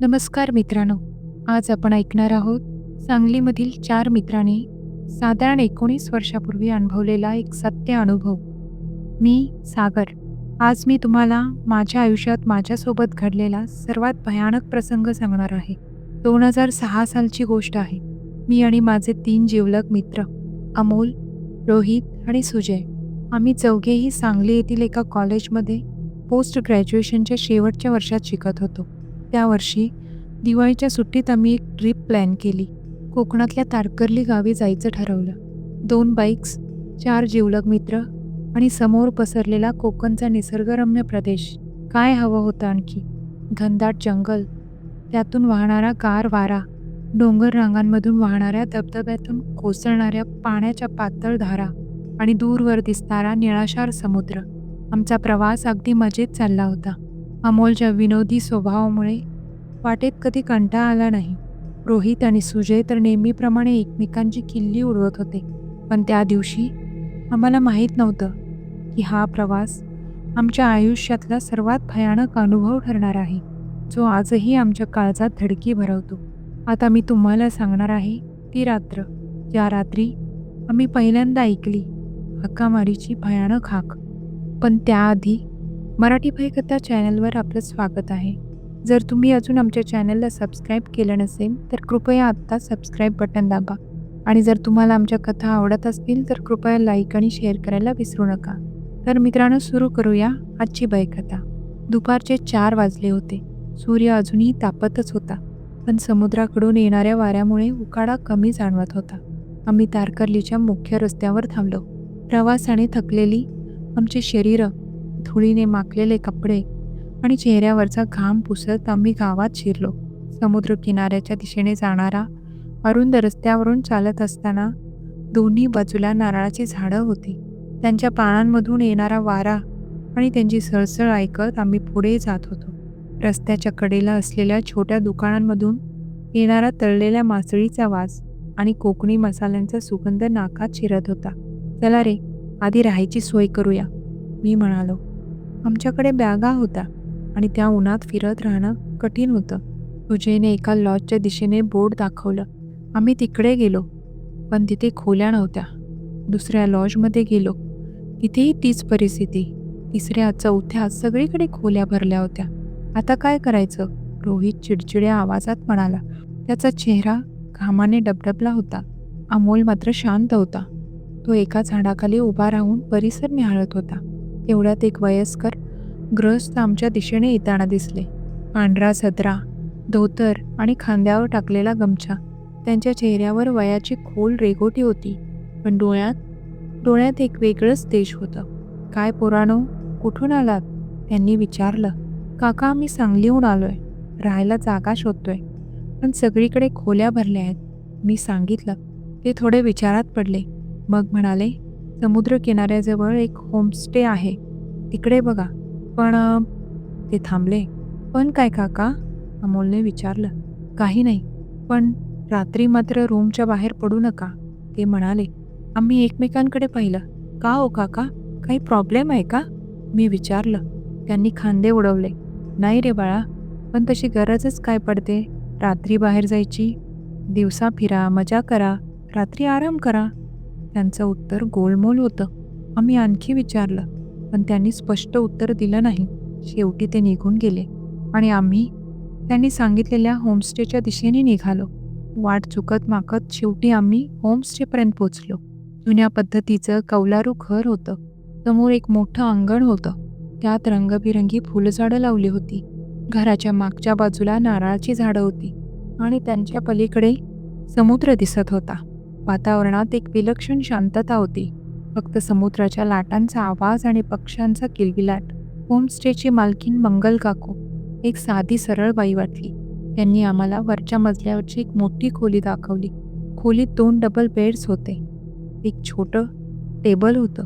नमस्कार मित्रांनो आज आपण ऐकणार आहोत सांगलीमधील चार मित्रांनी साधारण एकोणीस वर्षापूर्वी अनुभवलेला एक सत्य अनुभव. मी सागर आज मी तुम्हाला माझ्या आयुष्यात माझ्यासोबत घडलेला सर्वात भयानक प्रसंग सांगणार आहे. दोन हजार सहा सालची गोष्ट आहे. मी आणि माझे तीन जिवलग मित्र अमोल रोहित आणि सुजय आम्ही चौघेही सांगली येथील एका कॉलेजमध्ये पोस्ट ग्रॅज्युएशनच्या शेवटच्या वर्षात शिकत होतो. त्या वर्षी दिवाळीच्या सुट्टीत आम्ही एक ट्रिप प्लॅन केली. कोकणातल्या तारकर्ली गावी जायचं ठरवलं. दोन बाईक्स चार जिवलग मित्र आणि समोर पसरलेला कोकणचा निसर्गरम्य प्रदेश. काय हवं होतं आणखी? घनदाट जंगल त्यातून वाहणारा गार वारा डोंगर रांगांमधून वाहणाऱ्या धबधब्यातून कोसळणाऱ्या पाण्याच्या पातळ धारा आणि दूरवर दिसणारा निळाशार समुद्र. आमचा प्रवास अगदी मजेत चालला होता. अमोलच्या विनोदी स्वभावामुळे वाटेत कधी कंटाळा आला नाही. रोहित आणि सुजय तर नेहमीप्रमाणे एकमेकांची किल्ली उडवत होते. पण त्या दिवशी आम्हाला माहीत नव्हतं की हा प्रवास आमच्या आयुष्यातला सर्वात भयानक अनुभव ठरणार आहे. जो आजही आमच्या काळजात धडकी भरवतो. आता मी तुम्हाला सांगणार आहे ती रात्र. ज्या रात्री आम्ही पहिल्यांदा ऐकली हक्कामारीची भयानक हाक. पण त्याआधी मराठी भयकथा चॅनलवर आपलं स्वागत आहे. जर तुम्ही अजून आमच्या चॅनलला सबस्क्राईब केलं नसेल तर कृपया आत्ता सबस्क्राईब बटन दाबा. आणि जर तुम्हाला आमच्या कथा आवडत असतील तर कृपया लाईक आणि शेअर करायला विसरू नका. तर मित्रांनो सुरू करूया आजची भयकथा. दुपारचे चार वाजले होते. सूर्य अजूनही तापतच होता. पण समुद्राकडून येणाऱ्या वाऱ्यामुळे उकाडा कमी जाणवत होता. आम्ही तारकर्लीच्या मुख्य रस्त्यावर थांबलो. प्रवासाने थकलेली आमची शरीरं धुळीने माखलेले कपडे आणि चेहऱ्यावरचा घाम पुसत आम्ही गावात शिरलो. समुद्र किनाऱ्याच्या दिशेने जाणारा अरुंद रस्त्यावरून चालत असताना दोन्ही बाजूला नारळाची झाडं होती. त्यांच्या पानांमधून येणारा वारा आणि त्यांची सळसळ ऐकत आम्ही पुढे जात होतो. रस्त्याच्या कडेला असलेल्या छोट्या दुकानांमधून येणारा तळलेल्या मासळीचा वास आणि कोकणी मसाल्यांचा सुगंध नाकात शिरत होता. चला रे आधी राहायची सोय करूया मी म्हणालो. आमच्याकडे बॅगा होत्या आणि त्या उन्हात फिरत राहणं कठीण होतं. सुजयने एका लॉजच्या दिशेने बोर्ड दाखवलं. आम्ही तिकडे गेलो पण तिथे खोल्या नव्हत्या. दुसऱ्या लॉजमध्ये गेलो. तिथेही तीच परिस्थिती. तिसऱ्या चौथ्या सगळीकडे खोल्या भरल्या होत्या. आता काय करायचं? रोहित चिडचिड्या आवाजात म्हणाला. त्याचा चेहरा घामाने डबडबला होता. अमोल मात्र शांत होता. तो एका झाडाखाली उभा राहून परिसर निहाळत होता. एवढ्यात एक वयस्कर ग्रस्त आमच्या दिशेने येताना दिसले. पांढरा सदरा धोतर आणि खांद्यावर टाकलेला गमछा. त्यांच्या चेहऱ्यावर वयाची खोल रेघोटी होती पण डोळ्यात डोळ्यात एक वेगळंच देश होतं. काय पोरानो कुठून आलात? त्यांनी विचारलं. काका आम्ही सांगलीहून आलोय. राहायला जागा शोधतोय. पण सगळीकडे खोल्या भरल्या आहेत. मी सांगितलं. ते थोडे विचारात पडले. मग म्हणाले समुद्र किनाऱ्याजवळ एक होमस्टे आहे. तिकडे बघा. पण ते थांबले. पण काय काका? अमोलने विचारलं. काही नाही. पण रात्री मात्र रूमच्या बाहेर पडू नका. ते म्हणाले आम्ही एकमेकांकडे पाहिलं. का ओ काका? काही प्रॉब्लेम आहे का? मी विचारलं. त्यांनी खांदे उडवले. नाही रे बाळा. पण तशी गरजच काय पडते? रात्री बाहेर जायची? दिवसा फिरा मजा करा. रात्री आराम करा. त्यांचं उत्तर गोलमोल होतं. आम्ही आणखी विचारलं पण त्यांनी स्पष्ट उत्तर दिलं नाही. शेवटी ते निघून गेले आणि आम्ही त्यांनी सांगितलेल्या होमस्टेच्या दिशेने निघालो. वाट चुकत माकत शेवटी आम्ही होमस्टेपर्यंत पोचलो. जुन्या पद्धतीचं कौलारू घर होतं. समोर एक मोठं अंगण होतं. त्यात रंगबिरंगी फुलझाडं लावली होती. घराच्या मागच्या बाजूला नारळाची झाडं होती आणि त्यांच्या पलीकडे समुद्र दिसत होता. वातावरणात एक विलक्षण शांतता होती. फक्त समुद्राच्या लाटांचा आवाज आणि पक्ष्यांचा किलबिलाट होमस्टेची मालकीन मंगल काकू एक साधी सरळ बाई वाटली. त्यांनी आम्हाला वरच्या मजल्यावरची एक मोठी खोली दाखवली. खोलीत दोन डबल बेड्स होते. एक छोटं टेबल होतं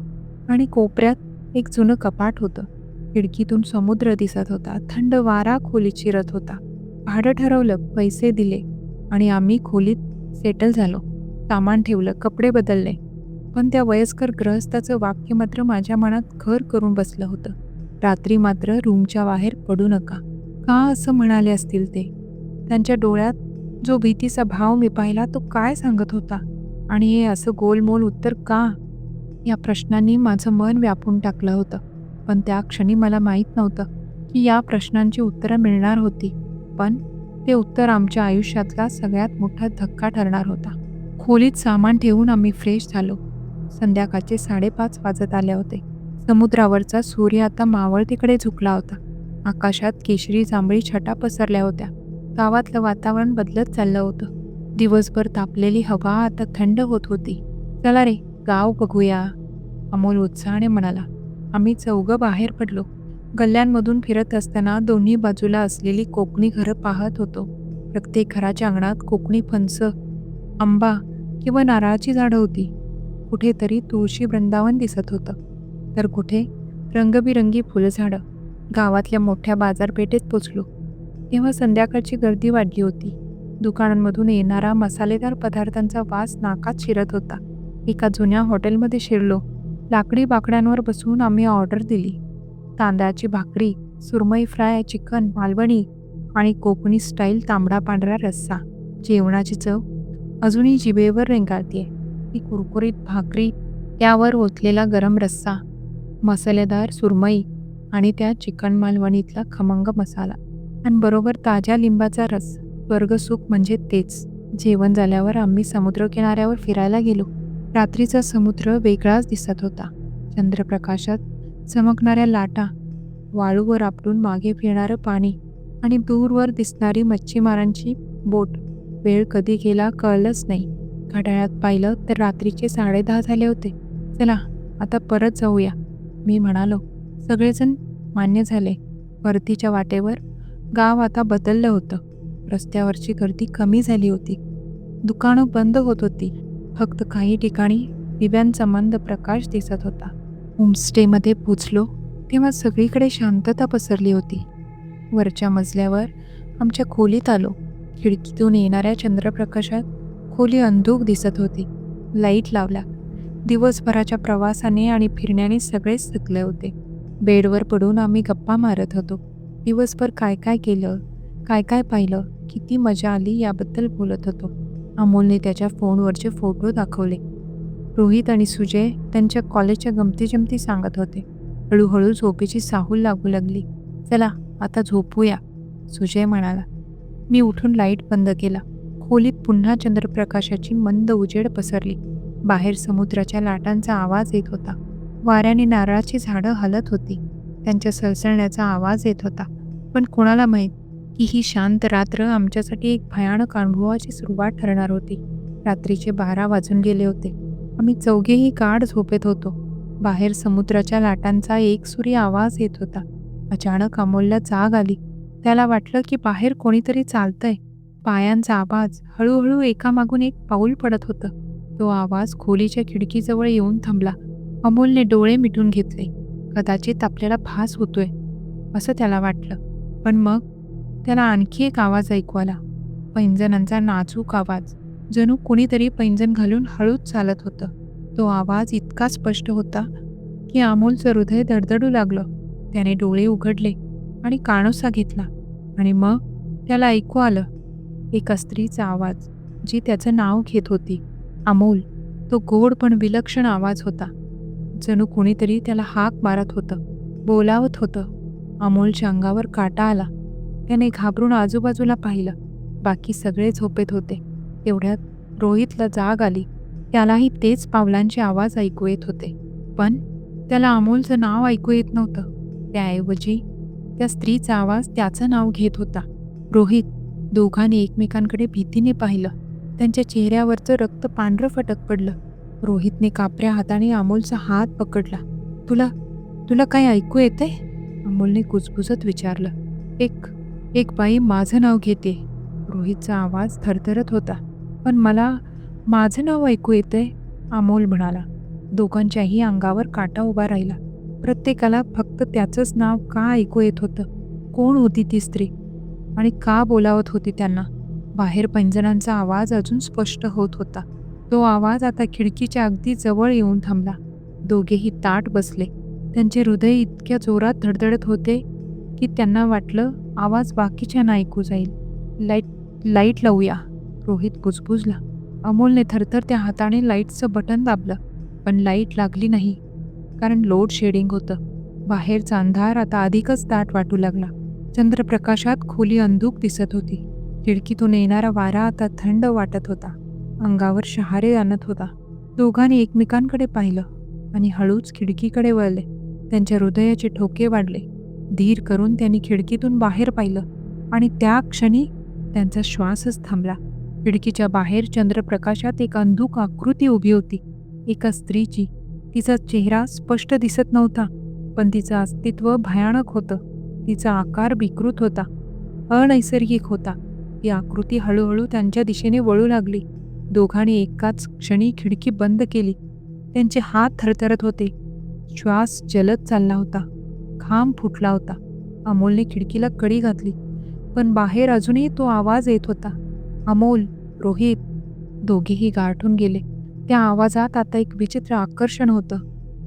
आणि कोपऱ्यात एक जुनं कपाट होतं. खिडकीतून समुद्र दिसत होता. थंड वारा खोलीत शिरत होता. भाडं ठरवलं पैसे दिले आणि आम्ही खोलीत सेटल झालो. सामान ठेवलं कपडे बदलले. पण त्या वयस्कर ग्रहस्थाचं वाक्य मात्र माझ्या मनात घर करून बसलं होतं. रात्री मात्र रूमच्या बाहेर पडू नका. का असं म्हणाले असतील ते? त्यांच्या डोळ्यात जो भीतीचा भाव मी पाहिला तो काय सांगत होता? आणि हे असं गोलमोल उत्तर का? या प्रश्नांनी माझं मन व्यापून टाकलं होतं. पण त्या क्षणी मला माहीत नव्हतं की या प्रश्नांची उत्तरं मिळणार होती. पण ते उत्तर आमच्या आयुष्यातला सगळ्यात मोठा धक्का ठरणार होता. खोलीत सामान ठेवून आम्ही फ्रेश झालो. संध्याकाळचे साडेपाच वाजत आले होते. समुद्रावरचा सूर्य आता मावळतीकडे झुकला होता. आकाशात केशरी जांभळी छटा पसरल्या होत्या. गावातलं वातावरण बदलत चाललं होतं. दिवसभर तापलेली हवा आता थंड होत होती. चला रे गाव बघूया. अमोल उत्साहाने म्हणाला. आम्ही चौघं बाहेर पडलो. गल्ल्यांमधून फिरत असताना दोन्ही बाजूला असलेली कोकणी घरं पाहत होतो. प्रत्येक घराच्या अंगणात कोकणी फणसं आंबा किंवा नारळाची झाडं होती. कुठेतरी तुळशी वृंदावन दिसत होतं. तर कुठे? रंगबिरंगी फुलझाडं. गावातल्या मोठ्या बाजारपेठेत पोचलो. तेव्हा संध्याकाळची गर्दी वाढली होती. दुकानांमधून येणारा मसालेदार पदार्थांचा वास नाकात शिरत होता. एका जुन्या हॉटेलमध्ये शिरलो. लाकडी बाकड्यांवर बसून आम्ही ऑर्डर दिली. तांदळाची भाकरी सुरमई फ्राय चिकन मालवणी आणि कोकणी स्टाईल तांबडा पांढरा रस्सा. जेवणाची चव अजूनही जिभेवर रेंगाळतीये. ती कुरकुरीत भाकरी त्यावर ओतलेला गरम रस्सा मसालेदार सुरमई आणि त्या चिकन मालवणीतला खमंग मसाला आणि बरोबर ताज्या लिंबाचा रस. स्वर्गसुख म्हणजे तेच. जेवण झाल्यावर आम्ही समुद्रकिनाऱ्यावर फिरायला गेलो. रात्रीचा समुद्र वेगळाच दिसत होता. चंद्रप्रकाशात चमकणाऱ्या लाटा वाळूवर आपटून मागे फिरणारं पाणी आणि दूरवर दिसणारी मच्छीमारांची बोट वेळ कधी गेला कळलंच नाही. घड्याळात पाहिलं तर रात्रीचे साडेदहा झाले होते. चला आता परत जाऊया. मी म्हणालो सगळेजण मान्य झाले. परतीच्या वाटेवर गाव आता बदललं होतं. रस्त्यावरची गर्दी कमी झाली होती. दुकानं बंद होत होती. फक्त काही ठिकाणी दिव्यांचा मंद प्रकाश दिसत होता. होमस्टेमध्ये पोचलो तेव्हा सगळीकडे शांतता पसरली होती. वरच्या मजल्यावर आमच्या खोलीत आलो. खिडकीतून येणाऱ्या चंद्रप्रकाशात खोली अंधूक दिसत होती. लाइट लावला. दिवसभराच्या प्रवासाने आणि फिरण्याने सगळेच थकले होते. बेडवर पडून आम्ही गप्पा मारत होतो. दिवसभर काय काय केलं? काय काय पाहिलं? किती मजा आली याबद्दल बोलत होतो. अमोलने त्याच्या फोनवरचे फोटो दाखवले. रोहित आणि सुजय त्यांच्या कॉलेजच्या गमती जमती सांगत होते. हळूहळू झोपेची साहूल लागू लागली. चला आता झोपूया सुजय म्हणाला. मी उठून लाइट बंद केला. खोलीत पुन्हा चंद्रप्रकाशाची मंद उजेड पसरली. बाहेर समुद्राच्या लाटांचा आवाज येत होता. वाऱ्याने नारळाची झाडं हलत होती. त्यांच्या सळसळण्याचा आवाज येत होता. पण कोणाला माहीत की ही शांत रात्र आमच्यासाठी एक भयानक अनुभवाची सुरुवात ठरणार होती. रात्रीचे बारा वाजून गेले होते. आम्ही चौघेही गाढ झोपेत होतो. बाहेर समुद्राच्या लाटांचा एकसुरी आवाज येत होता. अचानक अमोलला जाग आली. त्याला वाटलं की बाहेर कोणीतरी चालतंय. पायांचा आवाज हळूहळू एकामागून एक पाऊल पडत होतं. तो आवाज खोलीच्या खिडकीजवळ येऊन थांबला. अमोलने डोळे मिटून घेतले. कदाचित आपल्याला भास होतोय असं त्याला वाटलं. पण मग? त्याला आणखी एक आवाज ऐकू आला. पैंजणांचा नाजूक आवाज. जणू कुणीतरी पैंजण घालून हळूच चालत होतं. तो आवाज इतका स्पष्ट होता की अमोलचं हृदय धडधडू लागलं. त्याने डोळे उघडले. आणि काणोसा घेतला आणि मग त्याला ऐकू आलं. एका स्त्रीचा आवाज जी त्याचं नाव घेत होती अमोल तो गोड पण विलक्षण आवाज होता. जणू कुणीतरी त्याला हाक मारत होतं बोलावत होतं. अमोलच्या अंगावर काटा आला. त्याने घाबरून आजूबाजूला पाहिलं. बाकी सगळे झोपेत होते. तेवढ्यात रोहितला जाग आली. त्यालाही तेच पावलांचे आवाज ऐकू येत होते. पण त्याला अमोलचं नाव ऐकू येत नव्हतं. त्याऐवजी त्या स्त्रीचा आवाज त्याचं नाव घेत होता. रोहित दोघांनी एकमेकांकडे भीतीने पाहिलं. त्यांच्या चेहऱ्यावरचं रक्त पांढरं फटक पडलं. रोहितने कापऱ्या हाताने अमोलचा हात पकडला. तुला तुला काय ऐकू येते अमोलने कुजबुजत विचारलं. एक एक बाई माझं नाव घेते. रोहितचा आवाज थरथरत होता. पण मला माझं नाव ऐकू येतंय? अमोल म्हणाला. दोघांच्याही अंगावर काटा उभा राहिला. प्रत्येकाला फक्त त्याचंच नाव का ऐकू येत होतं? कोण होती ती स्त्री? आणि का बोलावत होती त्यांना? बाहेर पैंजणांचा आवाज अजून स्पष्ट होत होता. तो आवाज आता खिडकीच्या अगदी जवळ येऊन थांबला. दोघेही ताट बसले. त्यांचे हृदय इतक्या जोरात धडधडत होते की त्यांना वाटलं आवाज बाकीच्यांना ऐकू जाईल. लाइट लाइट लावूया. रोहित कुजबुजला अमोलने थरथर त्या हाताने लाईटचं बटन दाबलं. पण लाइट लागली नाही. कारण लोड शेडिंग होतं. बाहेरचा अंधार आता अधिकच दाट वाटू लागला. चंद्रप्रकाशात खोली अंधूक दिसत होती. खिडकीतून येणारा वारा आता थंड वाटत होता. अंगावर शहारे आणत होता. दोघांनी एकमेकांकडे पाहिलं आणि हळूच खिडकीकडे वळले. त्यांच्या हृदयाचे ठोके वाढले. धीर करून त्यांनी खिडकीतून बाहेर पाहिलं आणि त्या क्षणी त्यांचा श्वासच थांबला. खिडकीच्या बाहेर चंद्रप्रकाशात एक अंधूक आकृती उभी होती. एका स्त्रीची तिचा चेहरा स्पष्ट दिसत नव्हता पण तिचं अस्तित्व भयानक होतं. तिचा आकार विकृत होता. अनैसर्गिक होता. ती आकृती हळूहळू त्यांच्या दिशेने वळू लागली. दोघांनी एकाच क्षणी खिडकी बंद केली. त्यांचे हात थरथरत होते. श्वास जलद चालला होता. खांब फुटला होता. अमोलने खिडकीला कडी घातली. पण बाहेर अजूनही तो आवाज येत होता. अमोल रोहित. दोघेही गारठून गेले. त्या आवाजात आता एक विचित्र आकर्षण होतं.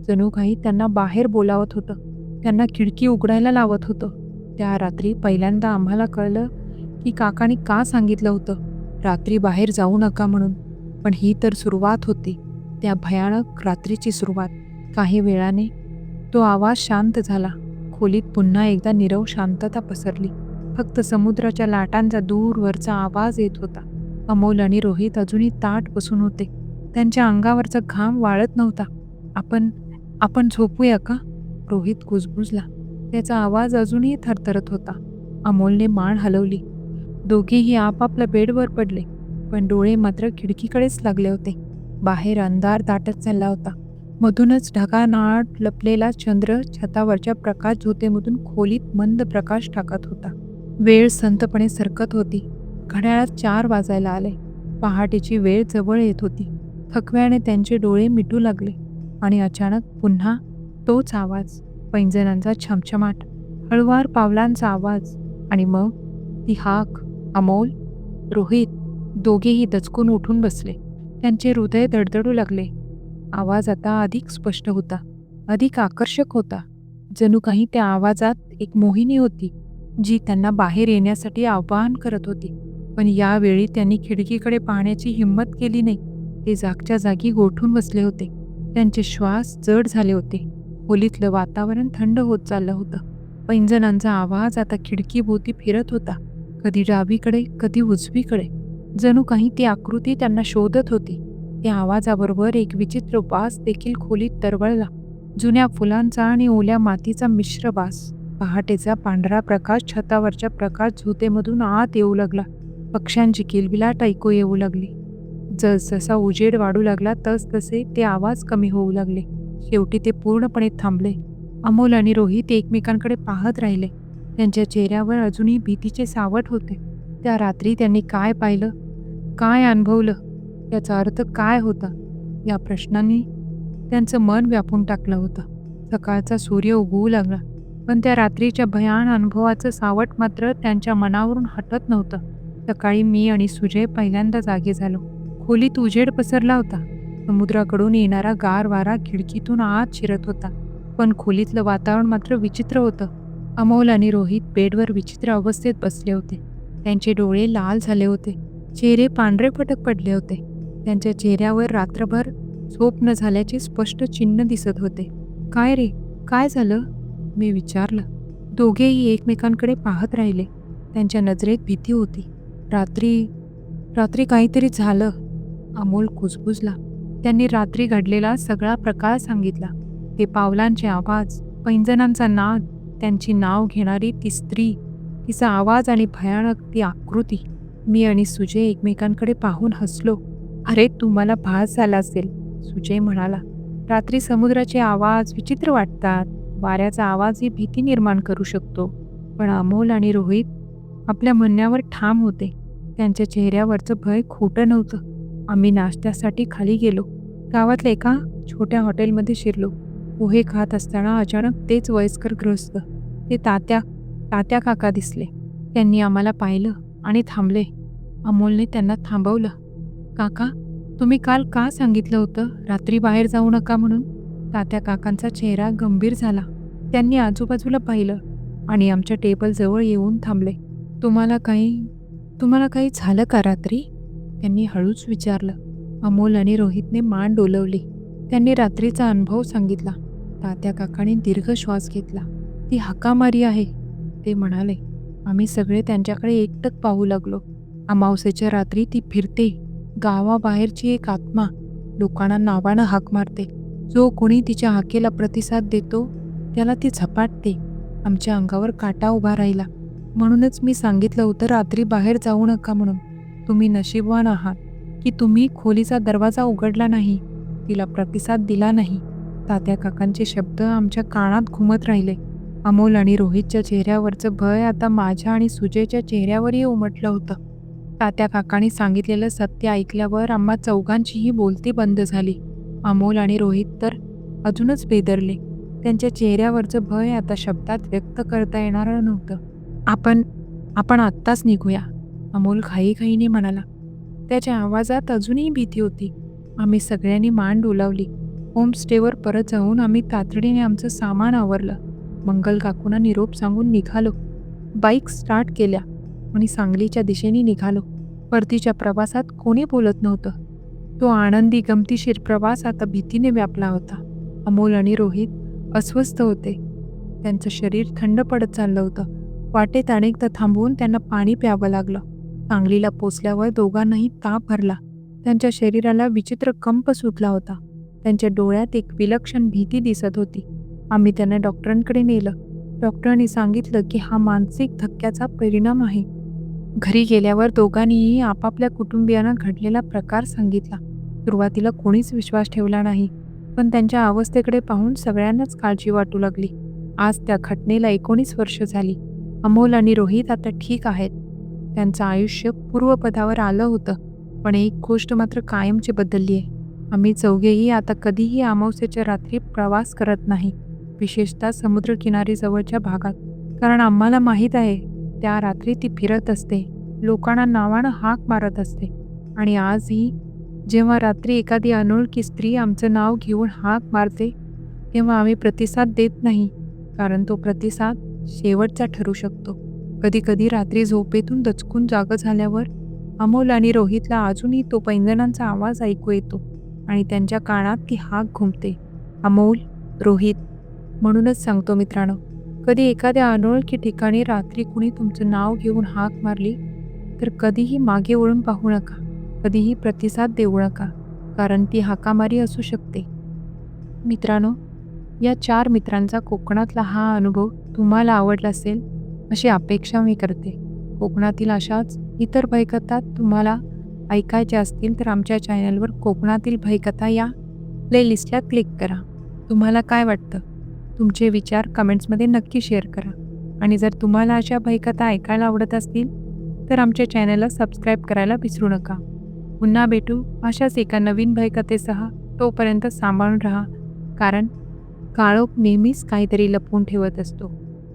जणू काही त्यांना बाहेर बोलावत होतं. त्यांना खिडकी उघडायला लावत होतं. त्या रात्री पहिल्यांदा आम्हाला कळलं की काकाने का सांगितलं होतं रात्री बाहेर जाऊ नका म्हणून. पण ही तर सुरुवात होती. त्या भयानक रात्रीची सुरुवात. काही वेळाने तो आवाज शांत झाला. खोलीत पुन्हा एकदा निरव शांतता पसरली. फक्त समुद्राच्या लाटांचा दूरवरचा आवाज येत होता. अमोल आणि रोहित अजूनही ताट बसून होते. त्यांच्या अंगावरचा घाम वाळत नव्हता. आपण आपण झोपूया का? रोहित कुजबुजला त्याचा आवाज अजूनही थरथरत होता. अमोलने मान हलवली. दोघेही आपापल्या बेडवर पडले पण डोळे मात्र खिडकीकडेच लागले होते. बाहेर अंधार दाटत चालला होता. मधूनच ढगानाट लपलेला चंद्र छतावरच्या प्रकाश झोतेमधून खोलीत मंद प्रकाश टाकत होता. वेळ संतपणे सरकत होती. घड्याळात चार वाजायला आले. पहाटेची वेळ जवळ येत होती. थकव्याने त्यांचे डोळे मिटू लागले आणि अचानक पुन्हा तोच आवाज पैंजणांचा छमछमाट हळुवार पावलांचा आवाज आणि मग ती हाक अमोल रोहित दोघेही दचकून उठून बसले. त्यांचे हृदय धडधडू लागले. आवाज आता अधिक स्पष्ट होता अधिक आकर्षक होता. जणू काही त्या आवाजात एक मोहिनी होती जी त्यांना बाहेर येण्यासाठी आवाहन करत होती. पण यावेळी त्यांनी खिडकीकडे पाहण्याची हिंमत केली नाही. ते जागच्या जागी गोठून बसले होते. त्यांचे श्वास जड झाले होते. खोलीतलं वातावरण थंड होत चाललं होतं. पैंजणांचा आवाज आता खिडकीभोवती फिरत होता. कधी डावीकडे कधी उजवीकडे. जणू काही ती आकृती त्यांना शोधत होती. त्या आवाजाबरोबर एक विचित्र वास देखील खोलीत तरवळला. जुन्या फुलांचा आणि ओल्या मातीचा मिश्र वास. पहाटेचा पांढरा प्रकाश छतावरच्या प्रकाश झोतेमधून आत येऊ लागला. पक्ष्यांची किलबिलाट ऐकू येऊ लागली. जसजसा उजेड वाढू लागला तसतसे ते आवाज कमी होऊ लागले. शेवटी ते पूर्णपणे थांबले. अमोल आणि रोहित एकमेकांकडे पाहत राहिले. त्यांच्या चेहऱ्यावर अजूनही भीतीचे सावट होते. त्या रात्री त्यांनी काय पाहिलं? काय अनुभवलं? याचा अर्थ काय होता? या प्रश्नांनी त्यांचं मन व्यापून टाकलं होतं. सकाळचा सूर्य उगवू लागला पण त्या रात्रीच्या भयान अनुभवाचं सावट मात्र त्यांच्या मनावरून हटत नव्हतं. सकाळी मी आणि सुजय पहिल्यांदा जागे झालो. खोलीत उजेड पसरला होता. समुद्राकडून येणारा गार वारा खिडकीतून आत शिरत होता. पण खोलीतलं वातावरण मात्र विचित्र होतं. अमोल आणि रोहित बेडवर विचित्र अवस्थेत बसले होते. त्यांचे डोळे लाल झाले होते. चेहरे पांढरे फटक पडले होते. त्यांच्या चेहऱ्यावर रात्रभर झोप न झाल्याचे स्पष्ट चिन्ह दिसत होते. काय रे? काय झालं? मी विचारलं. दोघेही एकमेकांकडे पाहत राहिले. त्यांच्या नजरेत भीती होती. रात्री रात्री काहीतरी झालं. अमोल कुजबुजला. त्यांनी रात्री घडलेला सगळा प्रकार सांगितला. ते पावलांचे आवाज पैंजणांचा नाद त्यांची नाव घेणारी ती स्त्री तिचा आवाज आणि भयानक ती आकृती. मी आणि सुजय एकमेकांकडे पाहून हसलो. अरे तुम्हाला भास झाला असेल सुजय म्हणाला. रात्री समुद्राचे आवाज विचित्र वाटतात. वाऱ्याचा आवाजही भीती निर्माण करू शकतो. पण अमोल आणि रोहित आपल्या म्हणण्यावर ठाम होते. त्यांच्या चेहऱ्यावरचं भय खोटं नव्हतं. आम्ही नाश्त्यासाठी खाली गेलो. गावातल्या एका छोट्या हॉटेलमध्ये शिरलो. पोहे खात असताना अचानक तेच वयस्कर गृहस्थ. ते तात्या तात्या काका दिसले. त्यांनी आम्हाला पाहिलं आणि थांबले. अमोलने त्यांना थांबवलं. काका तुम्ही काल का सांगितलं होतं रात्री बाहेर जाऊ नका म्हणून तात्या काकांचा चेहरा गंभीर झाला. त्यांनी आजूबाजूला पाहिलं आणि आमच्या टेबलजवळ येऊन थांबले. तुम्हाला काही तुम्हाला काही झालं का रात्री? त्यांनी हळूच विचारलं. अमोल आणि रोहितने मान डोलवली. त्यांनी रात्रीचा अनुभव सांगितला. तात्या काकाने दीर्घ श्वास घेतला. ती हाकामारी आहे ते म्हणाले. आम्ही सगळे त्यांच्याकडे एकटक पाहू लागलो. अमावस्येच्या रात्री ती फिरते. गावाबाहेरची एक आत्मा लोकांना नावानं हाक मारते. जो कोणी तिच्या हाकेला प्रतिसाद देतो त्याला ती झपाटते. आमच्या अंगावर काटा उभा राहिला. म्हणूनच मी सांगितलं होतं रात्री बाहेर जाऊ नका म्हणून. तुम्ही नशीबवान आहात की तुम्ही खोलीचा दरवाजा उघडला नाही तिला प्रतिसाद दिला नाही. तात्या काकांचे शब्द आमच्या कानात घुमत राहिले. अमोल आणि रोहितच्या चेहऱ्यावरचं भय आता माझ्या आणि सुजयच्या चेहऱ्यावरही उमटलं होतं. तात्या काकांनी सांगितलेलं सत्य ऐकल्यावर आम्हा चौघांचीही बोलती बंद झाली. अमोल आणि रोहित तर अजूनच बेदरले. त्यांच्या चेहऱ्यावरचं भय आता शब्दात व्यक्त करता येणारं नव्हतं. आपण आपण आत्ताच निघूया. अमोल घाईघाईने म्हणाला. त्याच्या आवाजात अजूनही भीती होती. आम्ही सगळ्यांनी मान डोलावली. होमस्टेवर परत जाऊन आम्ही तातडीने आमचं सामान आवरलं. मंगल काकूंना निरोप सांगून निघालो. बाईक स्टार्ट केल्या आणि सांगलीच्या दिशेने निघालो. परतीच्या प्रवासात कोणी बोलत नव्हतं. तो आनंदी गमतीशीर प्रवास आता भीतीने व्यापला होता. अमोल आणि रोहित अस्वस्थ होते. त्यांचं शरीर थंड पडत चाललं होतं. वाटेत अनेकदा थांबवून त्यांना पाणी प्यावं लागलं. सांगलीला पोचल्यावर दोघांनाही ताप भरला. त्यांच्या शरीराला विचित्र कंप सुटला होता. त्यांच्या डोळ्यात एक विलक्षण भीती दिसत होती. आम्ही त्यांना डॉक्टरांकडे नेलं. डॉक्टरांनी सांगितलं की हा मानसिक धक्क्याचा परिणाम आहे. घरी गेल्यावर दोघांनीही आपापल्या कुटुंबियांना घडलेला प्रकार सांगितला. सुरुवातीला कोणीच विश्वास ठेवला नाही पण त्यांच्या अवस्थेकडे पाहून सगळ्यांनाच काळजी वाटू लागली. आज त्या घटनेला एकोणीस वर्ष झाली. अमोल आणि रोहित आता ठीक आहेत. त्यांचं आयुष्य पूर्वपदावर आलं होतं. पण एक गोष्ट मात्र कायमची बदलली आहे आम्ही चौघेही आता कधीही अमावस्येच्या रात्री प्रवास करत नाही विशेषतः समुद्रकिनारी जवळच्या भागात. कारण आम्हाला माहीत आहे त्या रात्री ती फिरत असते. लोकांना नावानं हाक मारत असते. आणि आजही जेव्हा रात्री एखादी अनोळखी स्त्री आमचं नाव घेऊन हाक मारते तेव्हा आम्ही प्रतिसाद देत नाही. कारण तो प्रतिसाद शेवटचा ठरू शकतो. कधी कधी रात्री झोपेतून दचकून जागं झाल्यावर अमोल आणि रोहितला अजूनही तो पैंजणांचा आवाज ऐकू येतो आणि त्यांच्या कानात ती हाक घुमते. अमोल रोहित म्हणूनच सांगतो मित्रांनो कधी एखाद्या अनोळखी ठिकाणी रात्री कुणी तुमचं नाव घेऊन हाक मारली तर कधीही मागे वळून पाहू नका कधीही प्रतिसाद देऊ नका कारण ती हाकामारी असू शकते. मित्रांनो या चार मित्रांचा कोकणातला हा अनुभव तुम्हाला आवडला असेल अशी अपेक्षा मी करते. कोकणातील अशाच इतर भयकथा तुम्हाला ऐकायच्या असतील तर आमच्या चॅनलवर कोकणातील भयकथा या प्लेलिस्टला क्लिक करा. तुम्हाला काय वाटतं? तुमचे विचार कमेंट्समध्ये नक्की शेअर करा. आणि जर तुम्हाला अशा भयकथा ऐकायला आवडत असतील तर आमच्या चॅनलला सबस्क्राईब करायला विसरू नका. पुन्हा भेटू अशाच एका नवीन भयकथेसह तोपर्यंत सांभाळून राहा कारण काळोख नेहमीच काहीतरी लपवून ठेवत असतो.